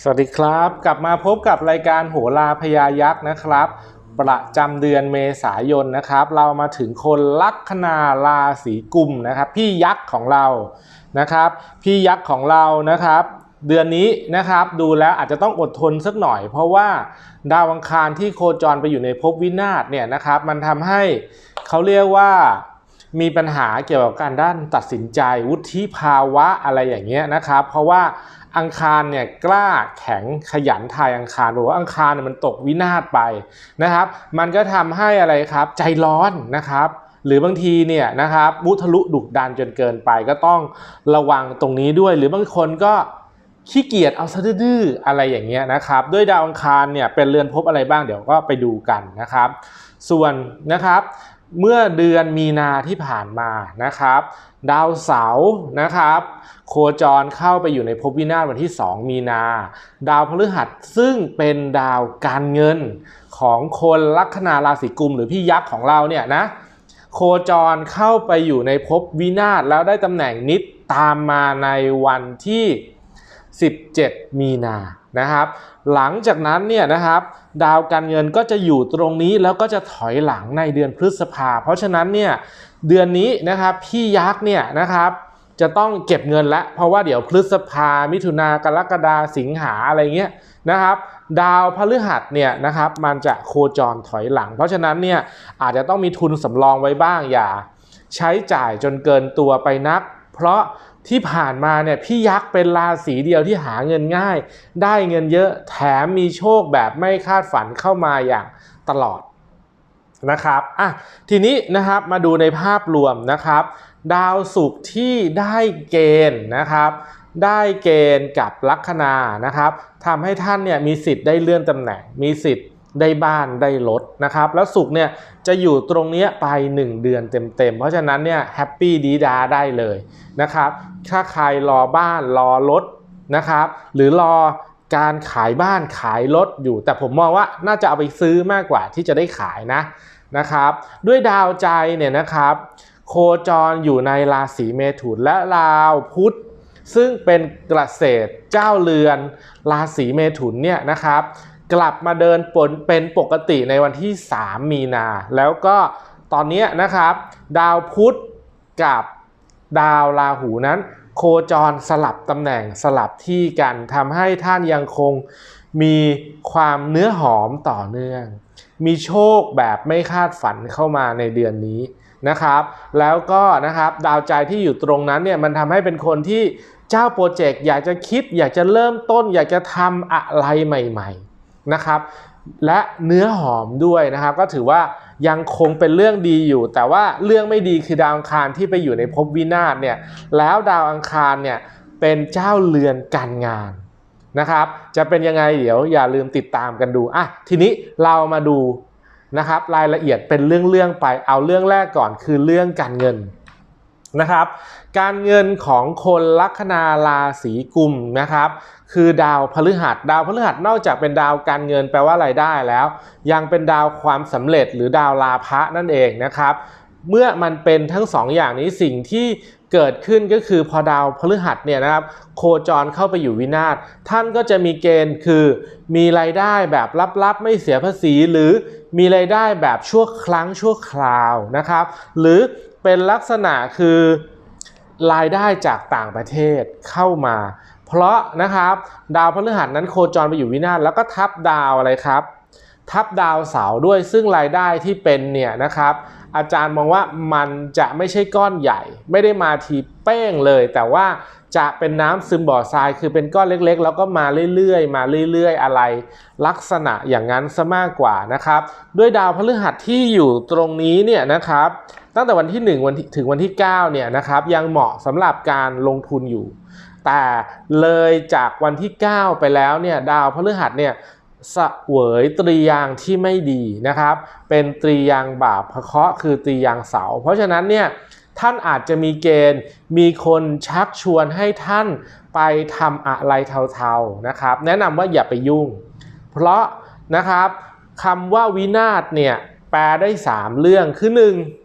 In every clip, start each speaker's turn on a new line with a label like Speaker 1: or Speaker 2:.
Speaker 1: สวัสดีครับ กลับมาพบกับรายการโหราพยายักษ์นะครับ ประจำเดือนเมษายนนะครับ เรามาถึงคนลัคนาราศีกุมนะครับ พี่ยักษ์ของเรานะครับ พี่ยักษ์ของเรานะครับ เดือนนี้นะครับดูแล้วอาจจะต้องอดทนสักหน่อย เพราะว่าดาวอังคารที่โคจรไปอยู่ในภพวินาศเนี่ยนะครับ มันทำให้เขาเรียกว่ามีปัญหาเกี่ยวกับการด้านตัดสินใจวุฒิภาวะอะไรอย่างเงี้ยนะครับ เพราะว่า อังคารเนี่ยกล้าแข็งขยันทายอังคารบอว่าอังคารเนี่ยมันตกวินาศไปนะครับ มันก็ทำให้อะไรครับใจร้อนนะครับ หรือบางทีเนี่ยนะครับมุทะลุดุดันจนเกินไปก็ต้องระวังตรงนี้ด้วย หรือบางคนก็ขี้เกียจเอาซะดื้ออะไรอย่างเงี้ยนะครับ ด้วยดาวอังคารเนี่ยเป็นเรือนภพอะไรบ้างเดี๋ยวก็ไปดูกันนะครับ ส่วนนะครับ เมื่อเดือนมีนาที่ผ่านมานะครับ ดาวเสาร์นะครับ โคจรเข้าไปอยู่ในภพวินาศวันที่ 2 มีนา ดาวพฤหัสซึ่งเป็นดาวการเงินของคนลัคนาราศีกุมหรือพี่ยักษ์ของเราเนี่ยนะโคจรเข้าไปอยู่ในภพวินาศแล้วได้ตำแหน่งนิดตามมาในวันที่ 17 มีนานะครับ หลังจากนั้นเนี่ยนะครับดาวการเงินก็จะอยู่ตรงนี้แล้วก็จะถอยหลังในเดือนพฤษภา เพราะฉะนั้นเนี่ยเดือนนี้นะครับพี่ยักษ์เนี่ยนะครับจะต้องเก็บเงินแล้วเพราะว่าเดี๋ยวพฤษภา มิถุนากรกฎาสิงหาอะไรเงี้ยนะครับ ดาวพฤหัสเนี่ยนะครับมันจะโคจรถอยหลัง เพราะฉะนั้นเนี่ยอาจจะต้องมีทุนสำรองไว้บ้างอย่า ใช้จ่ายจนเกินตัวไปนัก เพราะที่ผ่านมาเนี่ยพี่ยักษ์เป็นราศีเดียวที่หาเงินง่าย ได้เงินเยอะแถมมีโชคแบบไม่คาดฝันเข้ามาอย่างตลอดนะครับอะทีนี้นะครับมาดูในภาพรวมนะครับ ดาวศุกร์ที่ได้เกณฑ์นะครับ ได้เกณฑ์กับลัคนานะครับทำให้ท่านเนี่ยมีสิทธิ์ได้เลื่อนตำแหน่ง มีสิทธิ์ ได้บ้านได้รถนะครับ แล้วศุกเนี่ยจะอยู่ตรงนี้ไป 1 เดือนเต็มๆ เพราะฉะนั้นเนี่ยแฮปปี้ดีดาได้เลยนะครับ ถ้าใครรอบ้านรอรถนะครับ หรือรอการขายบ้านขายรถอยู่ แต่ผมมองว่าน่าจะเอาไปซื้อมากกว่าที่จะได้ขายนะนะครับ ด้วยดาวใจเนี่ยนะครับ โคจรอยู่ในราศีเมถุนและราวพุธซึ่งเป็นเกษตรเจ้าเรือนราศีเมถุนเนี่ยนะครับ กลับมาเดินปนเป็นปกติในวันที่ 3 มีนา แล้วก็ตอนนี้นะครับ ดาวพุธกับดาวราหูนั้น โคจรสลับตำแหน่งสลับที่กันทำให้ท่านยังคงมีความเนื้อหอมต่อเนื่อง มีโชคแบบไม่คาดฝันเข้ามาในเดือนนี้นะครับ แล้วก็นะครับดาวใจที่อยู่ตรงนั้นเนี่ยมันทำให้เป็นคนที่เจ้าโปรเจกต์อยากจะคิด อยากจะเริ่มต้น อยากจะทำอะไรใหม่ ๆ นะครับ และเนื้อหอมด้วยนะครับ ก็ถือว่ายังคงเป็นเรื่องดีอยู่ แต่ว่าเรื่องไม่ดีคือดาวอังคารที่ไปอยู่ในภพวินาศเนี่ยแล้วดาวอังคารเนี่ยเป็นเจ้าเรือนการงานนะครับ จะเป็นยังไงเดี๋ยวอย่าลืมติดตามกันดูอะทีนี้เรามาดูนะครับรายละเอียดเป็นเรื่องๆไปเอาเรื่องแรกก่อนคือเรื่องการเงินนะครับ การเงินของคนลัคนาราศีกุมนะครับ คือดาวพฤหัส ดาวพฤหัสนอกจากเป็นดาวการเงินแปลว่ารายได้แล้ว ยังเป็นดาวความสำเร็จหรือดาวลาภะนั่นเองนะครับ เมื่อมันเป็นทั้งสองอย่างนี้สิ่งที่เกิดขึ้นก็คือพอดาวพฤหัสเนี่ยนะครับโคจรเข้าไปอยู่วินาศท่านก็จะมีเกณฑ์คือมีรายได้แบบลับๆ ไม่เสียภาษี หรือมีรายได้แบบชั่วครั้งชั่วคราวนะครับ หรือเป็นลักษณะคือ รายได้จากต่างประเทศเข้ามา เพราะนะครับดาวพฤหัสนั้นโคจรไปอยู่วินาศแล้วก็ทับดาวอะไรครับ ทับดาวเสาร์ด้วยซึ่งรายได้ที่เป็นเนี่ยนะครับอาจารย์มองว่ามันจะไม่ใช่ก้อนใหญ่ ไม่ได้มาทีเป้งเลย แต่ว่าจะเป็นน้ำซึมบ่อทรายคือเป็นก้อนเล็กๆ แล้วก็มาเรื่อยๆ มาเรื่อยๆ อะไร ลักษณะอย่างนั้นซะมากกว่านะครับ ด้วยดาวพฤหัสที่อยู่ตรงนี้เนี่ยนะครับ ตั้งแต่วันที่ 1 วันถึงวันที่ 9 เนี่ยนะครับยังเหมาะสำหรับการลงทุนอยู่ แต่เลยจากวันที่ 9 ไปแล้วเนี่ยดาวพฤหัสเนี่ยสเสวยตรียางที่ไม่ดีนะครับ เป็นตรียางบาปพระเคาะคือตรียางเสา เพราะฉะนั้นเนี่ยท่านอาจจะมีเกณฑ์มีคนชักชวนให้ท่านไปทำอะไรเทาๆนะครับ แนะนำว่าอย่าไปยุ่ง เพราะนะครับคำว่าวินาศเนี่ยแปลได้ 3 เรื่องคือ 1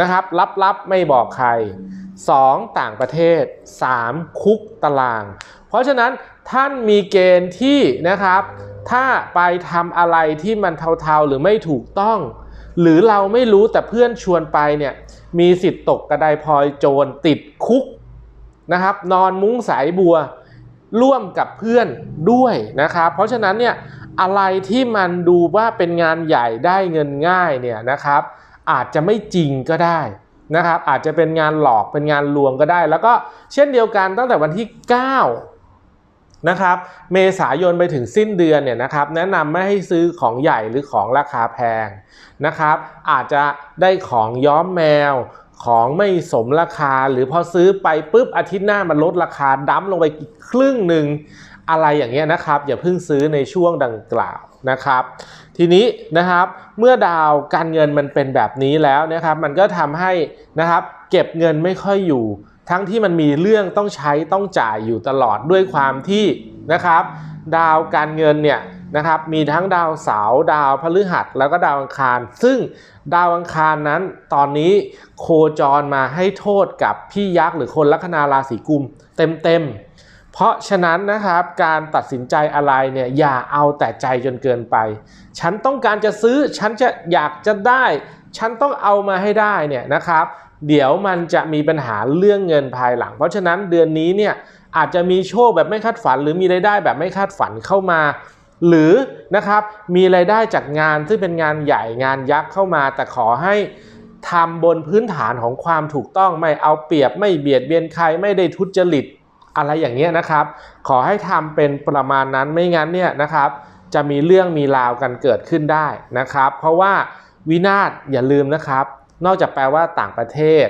Speaker 1: นะครับลับๆไม่บอกใคร 2. ต่างประเทศ 3. คุกตาราง เพราะฉะนั้นท่านมีเกณฑ์ที่นะครับถ้าไปทำอะไรที่มันเทาๆหรือไม่ถูกต้อง หรือเราไม่รู้แต่เพื่อนชวนไปเนี่ยมีสิทธิ์ตกกระไดพลอยโจรติดคุกนะครับนอนมุ้งสายบัวร่วมกับเพื่อนด้วยนะครับเพราะฉะนั้นเนี่ยอะไรที่มันดูว่าเป็นงานใหญ่ได้เงินง่ายเนี่ยนะครับ อาจจะไม่จริงก็ได้นะครับอาจจะเป็นงานหลอกเป็นงานลวงก็ได้ แล้วก็เช่นเดียวกันตั้งแต่วันที่ 9 นะครับ เมษายนไปถึงสิ้นเดือนเนี่ยนะครับ แนะนำไม่ให้ซื้อของใหญ่หรือของราคาแพงนะครับ อาจจะได้ของย้อมแมวของไม่สมราคาหรือพอซื้อไปปุ๊บอาทิตย์หน้ามันลดราคาดั้มลงไปอีกครึ่งหนึ่ง อะไรอย่างเงี้ยนะครับ อย่าเพิ่งซื้อในช่วงดังกล่าวนะครับ ทีนี้นะครับเมื่อดาวการเงินมันเป็นแบบนี้แล้วนะครับ มันก็ทำให้นะครับเก็บเงินไม่ค่อยอยู่ ทั้งที่มันมีเรื่องต้องใช้ต้องจ่ายอยู่ตลอดด้วยความที่นะครับ ดาวการเงินเนี่ยนะครับมีทั้งดาวเสาร์ดาวพฤหัส แล้วก็ดาวอังคาร ซึ่งดาวอังคารนั้นตอนนี้โคจรมาให้โทษกับพี่ยักษ์หรือคนลัคนาราศีกุมเต็มๆ เพราะฉะนั้นนะครับการตัดสินใจอะไรเนี่ยอย่าเอาแต่ใจจนเกินไป ฉันต้องการจะซื้อฉันจะอยากจะได้ ฉันต้องเอามาให้ได้เนี่ยนะครับ เดี๋ยวมันจะมีปัญหาเรื่องเงินภายหลัง เพราะฉะนั้นเดือนนี้เนี่ยอาจจะมีโชคแบบไม่คาดฝัน หรือมีรายได้แบบไม่คาดฝันเข้ามา หรือนะครับมีรายได้จากงานที่เป็นงานใหญ่งานยักษ์เข้ามา แต่ขอให้ทำบนพื้นฐานของความถูกต้องไม่เอาเปรียบไม่เบียดเบียนใครไม่ได้ทุจริต อะไรอย่างเงี้ยนะครับ ขอให้ทำเป็นประมาณนั้นไม่งั้นเนี่ยนะครับ จะมีเรื่องมีราวกันเกิดขึ้นได้นะครับ เพราะว่าวินาศอย่าลืมนะครับ นอกจากแปลว่าต่างประเทศ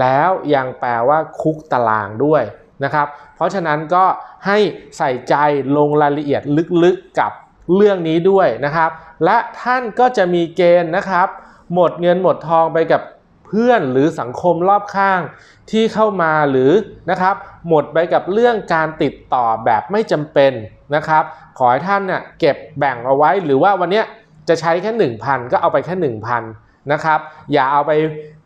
Speaker 1: แล้วยังแปลว่าคุกตารางด้วยนะครับ เพราะฉะนั้นก็ให้ใส่ใจลงรายละเอียดลึกๆกับเรื่องนี้ด้วยนะครับ และท่านก็จะมีเกณฑ์นะครับ หมดเงินหมดทองไปกับเพื่อนหรือสังคมรอบข้าง ที่เข้ามาหรือนะครับหมดไปกับเรื่องการติดต่อแบบไม่จำเป็นนะครับ ขอให้ท่านเนี่ยเก็บแบ่งเอาไว้หรือว่าวันนี้จะใช้แค่ 1,000 ก็เอาไปแค่ 1,000นะครับ อย่าเอาไป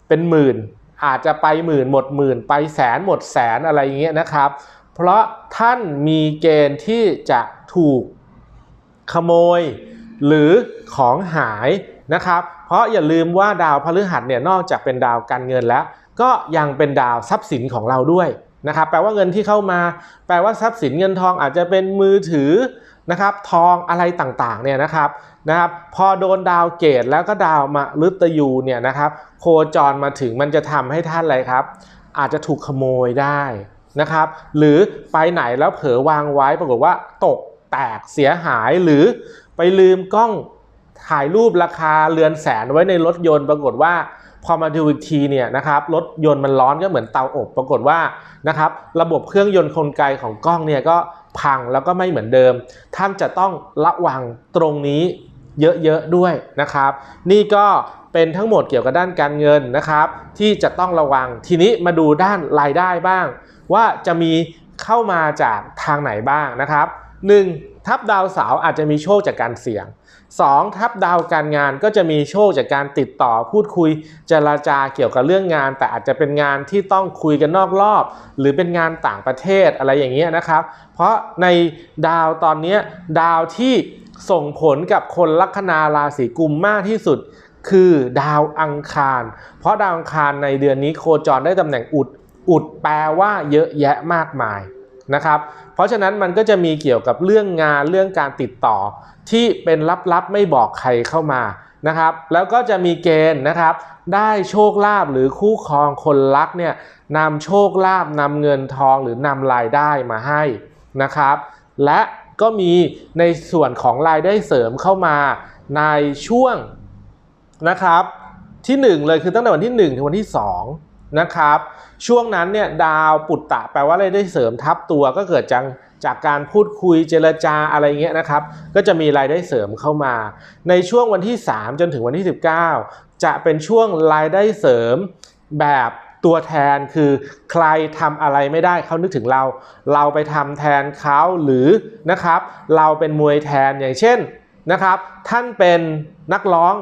Speaker 1: เป็นหมื่น อาจจะไปหมื่นหมดหมื่น ไปแสนหมดแสนอะไรอย่างเงี้ยนะครับ เพราะท่านมีเกณฑ์ที่จะถูกขโมย หรือของหายนะครับ เพราะอย่าลืมว่าดาวพฤหัสเนี่ยนอกจากเป็นดาวการเงินแล้ว ก็ยังเป็นดาวทรัพย์สินของเราด้วยนะครับแปลว่าเงินที่เข้ามา แปลว่าทรัพย์สินเงินทองอาจจะเป็นมือถือนะครับทองอะไรต่างๆเนี่ยนะครับนะครับพอโดนดาวเกตแล้วก็ดาวมาฤตยูเนี่ยนะครับโคจรมาถึงมันจะทำให้ท่านอะไรครับ อาจจะถูกขโมยได้นะครับหรือไปไหนแล้วเผลอวางไว้ปรากฏว่าตกแตกเสียหายหรือไปลืมกล้องถ่ายรูปราคาเรือนแสนไว้ในรถยนต์ปรากฏว่า พอมาดูอีกทีเนี่ยนะครับรถยนต์มันร้อนก็เหมือนเตาอบ ปรากฏว่านะครับระบบเครื่องยนต์กลไกของกล้องเนี่ยก็พังแล้วก็ไม่เหมือนเดิม ท่านจะต้องระวังตรงนี้เยอะๆด้วยนะครับ นี่ก็เป็นทั้งหมดเกี่ยวกับด้านการเงินนะครับ ที่จะต้องระวังทีนี้มาดูด้านรายได้บ้าง ว่าจะมีเข้ามาจากทางไหนบ้างนะครับ 1. ทับดาวเสาร์อาจจะมีโชคจากการเสี่ยง 2. ทับดาวการงานก็จะมีโชคจากการติดต่อพูดคุยเจราจาเกี่ยวกับเรื่องงาน แต่อาจจะเป็นงานที่ต้องคุยกันนอกรอบ หรือเป็นงานต่างประเทศอะไรอย่างเงี้ยนะครับ เพราะในดาวตอนนี้ดาวที่ส่งผลกับคนลัคนาราศีกุมมากที่สุด คือดาวอังคาร เพราะดาวอังคารในเดือนนี้โคจรได้ตำแหน่งอุด อุดแปลว่าเยอะแยะมากมาย นะครับ เพราะฉะนั้นมันก็จะมีเกี่ยวกับเรื่องงานเรื่องการติดต่อ ที่เป็นลับๆไม่บอกใครเข้ามานะครับ แล้วก็จะมีเกณฑ์นะครับ ได้โชคลาภหรือคู่ครองคนรักเนี่ยนำโชคลาภนำเงินทองหรือนำรายได้มาให้นะครับ และก็มีในส่วนของรายได้เสริมเข้ามาในช่วงนะครับที่ 1 เลยคือตั้งแต่วันที่ 1 ถึงวันที่ 2 นะครับ ช่วงนั้นเนี่ยดาวปุตตะแปลว่ารายได้เสริมทับตัวก็เกิดจากจากการพูดคุยเจรจาอะไรเงี้ยนะครับ ก็จะมีรายได้เสริมเข้ามา ในช่วงวันที่ 3 จนถึงวันที่ 19 จะเป็นช่วงรายได้เสริมแบบตัวแทนคือใครทำอะไรไม่ได้เขานึกถึงเรา เราไปทำแทนเขาหรือนะครับ เราเป็นมวยแทนอย่างเช่นนะครับ ท่านเป็นนักร้อง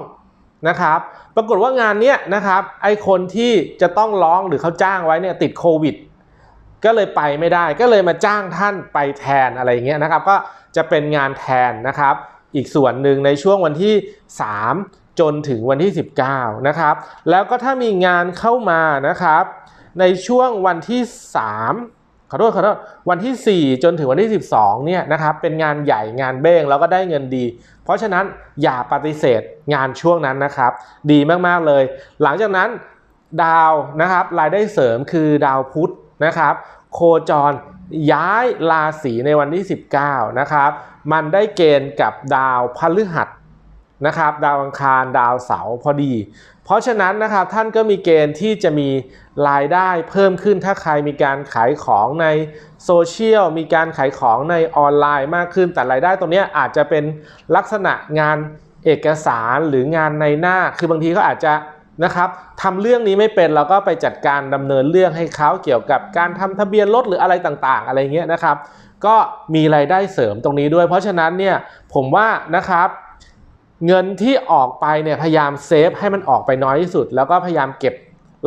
Speaker 1: นะครับปรากฏว่างานเนี้ยนะครับไอคนที่จะต้องร้องหรือเขาจ้างไว้เนี่ยติดโควิดก็เลยไปไม่ได้ก็เลยมาจ้างท่านไปแทนอะไรเงี้ยนะครับ ก็จะเป็นงานแทนนะครับ อีกส่วนหนึ่งในช่วงวันที่ 3 จนถึงวันที่ 19 นะครับ แล้วก็ถ้ามีงานเข้ามานะครับ ในช่วงวันที่ 3 ขอโทษขอโทษวันที่ 4 จนถึงวันที่ 12เนี่ยนะครับเป็นงานใหญ่งานเบ้งแล้วก็ได้เงินดี เพราะฉะนั้นอย่าปฏิเสธงานช่วงนั้นนะครับ ดีมากๆเลย หลังจากนั้นดาวนะครับรายได้เสริมคือดาวพุธนะครับ โคจรย้ายราศีในวันที่ 19นะครับมันได้เกณฑ์กับดาวพฤหัสนะครับ ดาวอังคารดาวเสาร์พอดี เพราะฉะนั้นนะครับท่านก็มีเกณฑ์ที่จะมี รายได้เพิ่มขึ้นถ้าใครมีการขายของในโซเชียลมีการขายของในออนไลน์มากขึ้น แต่รายได้ตรงนี้อาจจะเป็นลักษณะงานเอกสารหรืองานในหน้า คือบางทีเขาอาจจะนะครับทำเรื่องนี้ไม่เป็นเราก็ไปจัดการดำเนินเรื่องให้เขาเกี่ยวกับการทำทะเบียนรถหรืออะไรต่างๆ อะไรเงี้ยนะครับ ก็มีรายได้เสริมตรงนี้ด้วย เพราะฉะนั้นเนี่ยผมว่านะครับเงินที่ออกไปเนี่ยพยายามเซฟให้มันออกไปน้อยที่สุด แล้วก็พยายามเก็บ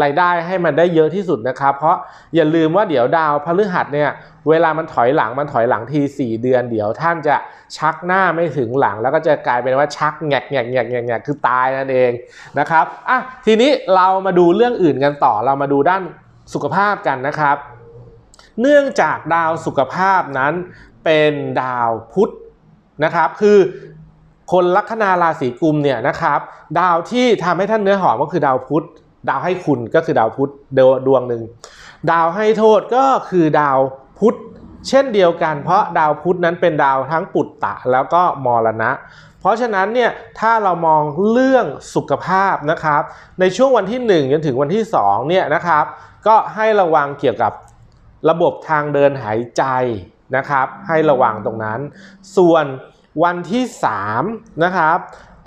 Speaker 1: รายได้ให้มันได้เยอะที่สุดนะครับ เพราะอย่าลืมว่าเดี๋ยวดาวพฤหัสเนี่ยเวลามันถอยหลังมันถอยหลังที 4 เดือน เดี๋ยวท่านจะชักหน้าไม่ถึงหลัง แล้วก็จะกลายเป็นว่าชักแงกแงกแงกแงกแงกคือตายนั่นเองนะครับอะทีนี้เรามาดูเรื่องอื่นกันต่อเรามาดูด้านสุขภาพกันนะครับ เนื่องจากดาวสุขภาพนั้นเป็นดาวพุธนะครับคือคนลัคนาราศีกุมเนี่ยนะครับ ดาวที่ทำให้ท่านเนื้อหอมก็คือดาวพุธ ดาวให้คุณก็คือดาวพุธดวงหนึ่งดาวให้โทษก็คือดาวพุธเช่นเดียวกัน เพราะดาวพุธนั้นเป็นดาวทั้งปุตตะแล้วก็มรณะ เพราะฉะนั้นเนี่ยถ้าเรามองเรื่องสุขภาพนะครับ ในช่วงวันที่1จนถึงวันที่2เนี่ยนะครับ ก็ให้ระวังเกี่ยวกับระบบทางเดินหายใจนะครับ ให้ระวังตรงนั้น ส่วนวันที่3นะครับ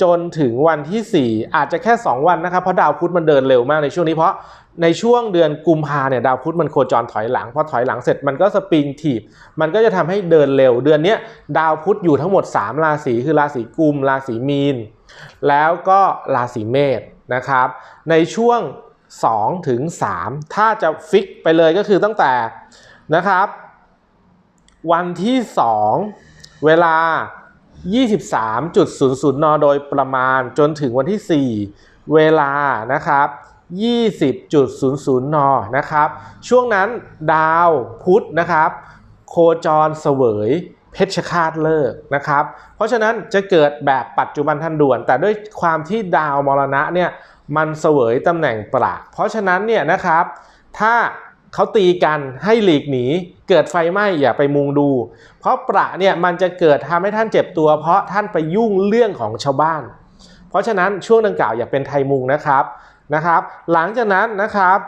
Speaker 1: จนถึงวันที่ 4 อาจจะแค่ 2 วันนะครับ เพราะดาวพุธมันเดินเร็วมากในช่วงนี้เพราะในช่วงเดือนกุมภาเนี่ยดาวพุธมันโคจรถอยหลังพอถอยหลังเสร็จมันก็สปริงทีบ มันก็จะทำให้เดินเร็ว เดือนนี้ดาวพุธอยู่ทั้งหมด 3 ราศีคือราศีกุม ราศีมีน แล้วก็ราศีเมษนะครับ ในช่วง2ถึง3ถ้าจะฟิกไปเลยก็คือตั้งแต่นะครับ วันที่ 2 เวลา 23.00 น โดยประมาณจนถึงวันที่ 4 เวลานะครับ 20.00 น นะครับ ช่วงนั้นดาวพุธนะครับ โคจรเสวยเพชฌฆาตเลิกนะครับ เพราะฉะนั้นจะเกิดแบบปัจจุบันทันด่วน แต่ด้วยความที่ดาวมรณะเนี่ยมันเสวยตำแหน่งประเพราะฉะนั้นเนี่ยนะครับ ถ้า เขาตีกันให้หลีกหนี เกิดไฟไหม้อย่าไปมุงดู เพราะประเนี่ยมันจะเกิดทำให้ท่านเจ็บตัว เพราะท่านไปยุ่งเรื่องของชาวบ้าน เพราะฉะนั้นช่วงดังกล่าวอย่าเป็นไทยมุงนะครับนะครับ หลังจากนั้นนะครับ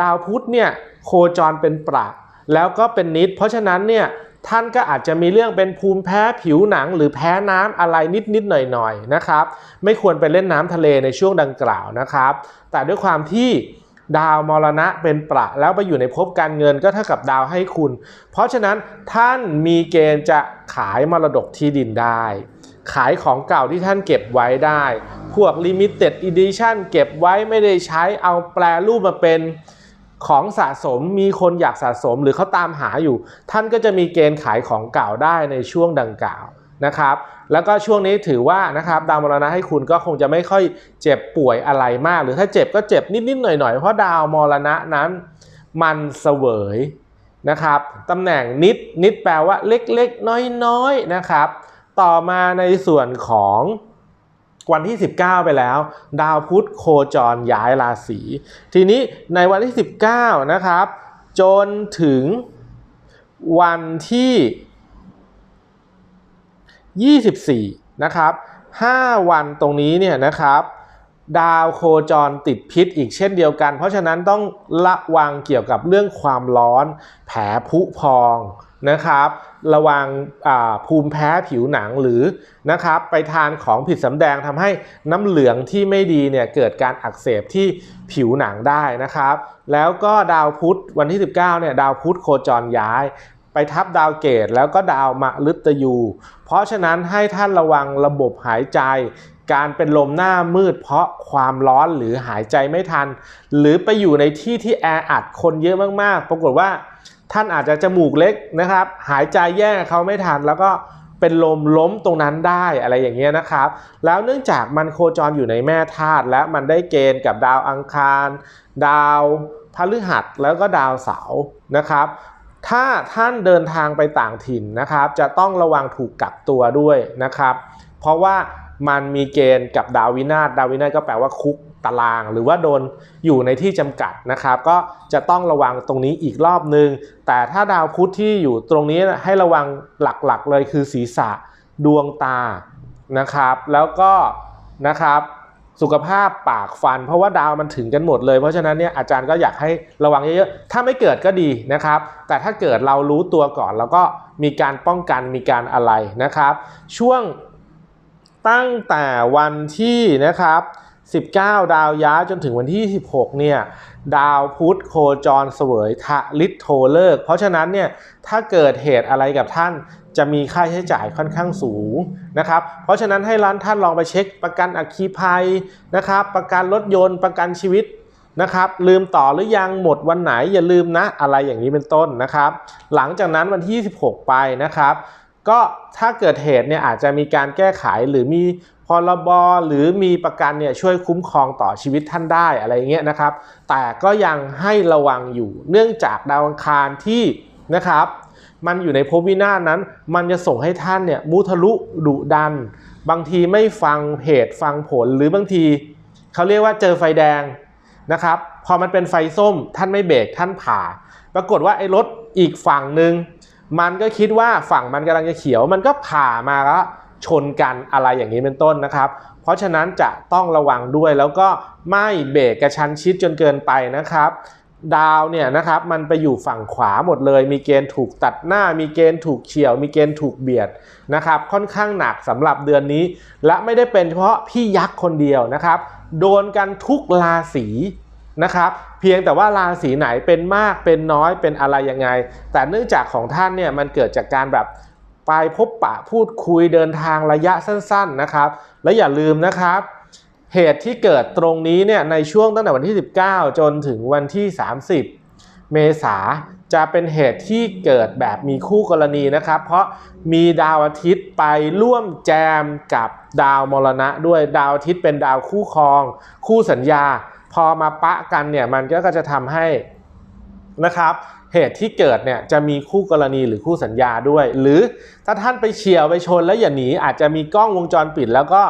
Speaker 1: ดาวพุธเนี่ยโคจรเป็นประแล้วก็เป็นนิด เพราะฉะนั้นเนี่ยท่านก็อาจจะมีเรื่องเป็นภูมิแพ้ผิวหนัง หรือแพ้น้ำอะไรนิดนิดหน่อยหน่อยนะครับ ไม่ควรไปเล่นน้ำทะเลในช่วงดังกล่าวนะครับ แต่ด้วยความที่ ดาวมรณะเป็นประแล้วไปอยู่ในภพการเงินก็เท่ากับดาวให้คุณ เพราะฉะนั้นท่านมีเกณฑ์จะขายมรดกที่ดินได้ ขายของเก่าที่ท่านเก็บไว้ได้ พวก Limited Edition เก็บไว้ไม่ได้ใช้เอาแปลรูปมาเป็นของสะสมมีคนอยากสะสมหรือเขาตามหาอยู่ ท่านก็จะมีเกณฑ์ขายของเก่าได้ในช่วงดังกล่าว นะครับแล้วก็ช่วงนี้ถือว่านะครับดาวมรณะให้คุณก็คงจะไม่ค่อยเจ็บป่วยอะไรมาก หรือถ้าเจ็บก็เจ็บนิดๆหน่อยๆ เพราะดาวมรณะนั้นมันเสวยนะครับตำแหน่งนิดนิดแปลว่าเล็กๆ น้อยๆนะครับ ต่อมาในส่วนของวันที่ 19 ไปแล้ว ดาวพุธโคจรย้ายราศีทีนี้ในวันที่ 19 นะครับ จนถึงวันที่ 24 นะครับ 5 วันตรงนี้เนี่ยนะครับ ดาวโคจรติดพิษอีกเช่นเดียวกัน เพราะฉะนั้นต้องระวังเกี่ยวกับเรื่องความร้อน แผลผุพองนะครับ ระวังภูมิแพ้ผิวหนังหรือนะครับ ไปทานของผิดสำแดงทำให้น้ำเหลืองที่ไม่ดีเนี่ยเกิดการอักเสบที่ผิวหนังได้นะครับ แล้วก็ดาวพุธวันที่ 19เนี่ยดาวพุธโคจรย้าย ไปทับดาวเกตแล้วก็ดาวมฤตยู เพราะฉะนั้นให้ท่านระวังระบบหายใจ การเป็นลมหน้ามืดเพราะความร้อนหรือหายใจไม่ทัน หรือไปอยู่ในที่ที่แออัดคนเยอะมากๆ ปรากฏว่าท่านอาจจะจมูกเล็กนะครับ หายใจแย่เขาไม่ทันแล้วก็เป็นลมล้มตรงนั้นได้อะไรอย่างเงี้ยนะครับ แล้วเนื่องจากมันโคจรอยู่ในแม่ธาตุและมันได้เกณฑ์กับดาวอังคาร ดาวพฤหัสแล้วก็ดาวเสาร์นะครับ ถ้าท่านเดินทางไปต่างถิ่นนะครับ จะต้องระวังถูกกักตัวด้วยนะครับ เพราะว่ามันมีเกณฑ์กับดาววินาศดาววินาศก็แปลว่าคุกตาราง หรือว่าโดนอยู่ในที่จำกัดนะครับ ก็จะต้องระวังตรงนี้อีกรอบนึง แต่ถ้าดาวพุธที่อยู่ตรงนี้ให้ระวังหลักๆเลยคือศีรษะดวงตานะครับ แล้วก็นะครับ สุขภาพปากฟัน เพราะว่าดาวมันถึงกันหมดเลย เพราะฉะนั้นเนี่ยอาจารย์ก็อยากให้ระวังเยอะๆ ถ้าไม่เกิดก็ดีนะครับ แต่ถ้าเกิดเรารู้ตัวก่อน แล้วก็มีการป้องกันมีการอะไรนะครับ ช่วงตั้งแต่วันที่นะครับ 19 ดาวย้ายจนถึงวันที่16เนี่ย ดาวพุธโคจรเสวยทะลิทโทเลิก เพราะฉะนั้นเนี่ย ถ้าเกิดเหตุอะไรกับท่านจะมีค่าใช้จ่ายค่อนข้างสูงนะครับ เพราะฉะนั้นให้ร้านท่านลองไปเช็คประกันอัคคีภัยนะครับ ประกันรถยนต์ประกันชีวิตนะครับ ลืมต่อหรือยังหมดวันไหนอย่าลืมนะ อะไรอย่างนี้เป็นต้นนะครับ หลังจากนั้นวันที่16ไปนะครับก็ถ้าเกิดเหตุเนี่ยอาจจะมีการแก้ไขหรือมี พรบหรือมีประกันเนี่ยช่วยคุ้มครองต่อชีวิตท่านได้อะไรเงี้ยนะครับ แต่ก็ยังให้ระวังอยู่ เนื่องจากดาวอังคารที่นะครับ มันอยู่ในภพวินาศนั้น มันจะส่งให้ท่านเนี่ยมุทะลุดุดัน บางทีไม่ฟังเหตุฟังผลหรือบางทีเขาเรียกว่าเจอไฟแดงนะครับ พอมันเป็นไฟส้ม ท่านไม่เบรกท่านผ่า ปรากฏว่าไอ้รถอีกฝั่งหนึ่งมันก็คิดว่าฝั่งมันกำลังจะเขียว มันก็ผ่ามาแล้ว ชนกันอะไรอย่างนี้เป็นต้นนะครับ เพราะฉะนั้นจะต้องระวังด้วยแล้วก็ไม่เบรกกระชั้นชิดจนเกินไปนะครับ ดาวเนี่ยนะครับมันไปอยู่ฝั่งขวาหมดเลย มีเกณฑ์ถูกตัดหน้า มีเกณฑ์ถูกเฉียว มีเกณฑ์ถูกเบียดนะครับ ค่อนข้างหนักสำหรับเดือนนี้ และไม่ได้เป็นเฉพาะพี่ยักษ์คนเดียวนะครับ โดนกันทุกราศีนะครับเพียงแต่ว่าราศีไหนเป็นมากเป็นน้อยเป็นอะไรยังไง แต่เนื่องจากของท่านเนี่ยมันเกิดจากการแบบ ไปพบปะพูดคุยเดินทางระยะสั้นๆนะครับ และอย่าลืมนะครับ เหตุที่เกิดตรงนี้เนี่ยในช่วงตั้งแต่วันที่ 19 จนถึงวันที่ 30 เมษาจะเป็นเหตุที่เกิดแบบมีคู่กรณีนะครับ เพราะมีดาวอาทิตย์ไปร่วมแจมกับดาวมรณะด้วยดาวอาทิตย์เป็นดาวคู่ครอง คู่สัญญา พอมาปะกันเนี่ยมันก็จะทำให้นะครับ เหตุที่เกิดเนี่ยจะมีคู่กรณีหรือคู่สัญญาด้วย หรือถ้าท่านไปเฉียวไปชนแล้วอย่าหนีอาจจะมีกล้องวงจรปิด แล้วก็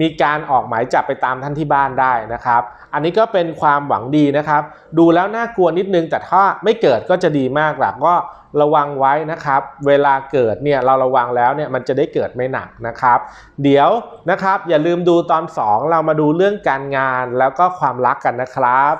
Speaker 1: มีการออกหมายจับไปตามท่านที่บ้านได้นะครับ อันนี้ก็เป็นความหวังดีนะครับ ดูแล้วน่ากลัวนิดนึง แต่ถ้าไม่เกิดก็จะดีมากหลักก็ระวังไว้นะครับ เวลาเกิดเนี่ยเราระวังแล้วเนี่ยมันจะได้เกิดไม่หนักนะครับ เดี๋ยวนะครับอย่าลืมดูตอน 2 เรามาดูเรื่องการงานแล้วก็ความรักกันนะครับ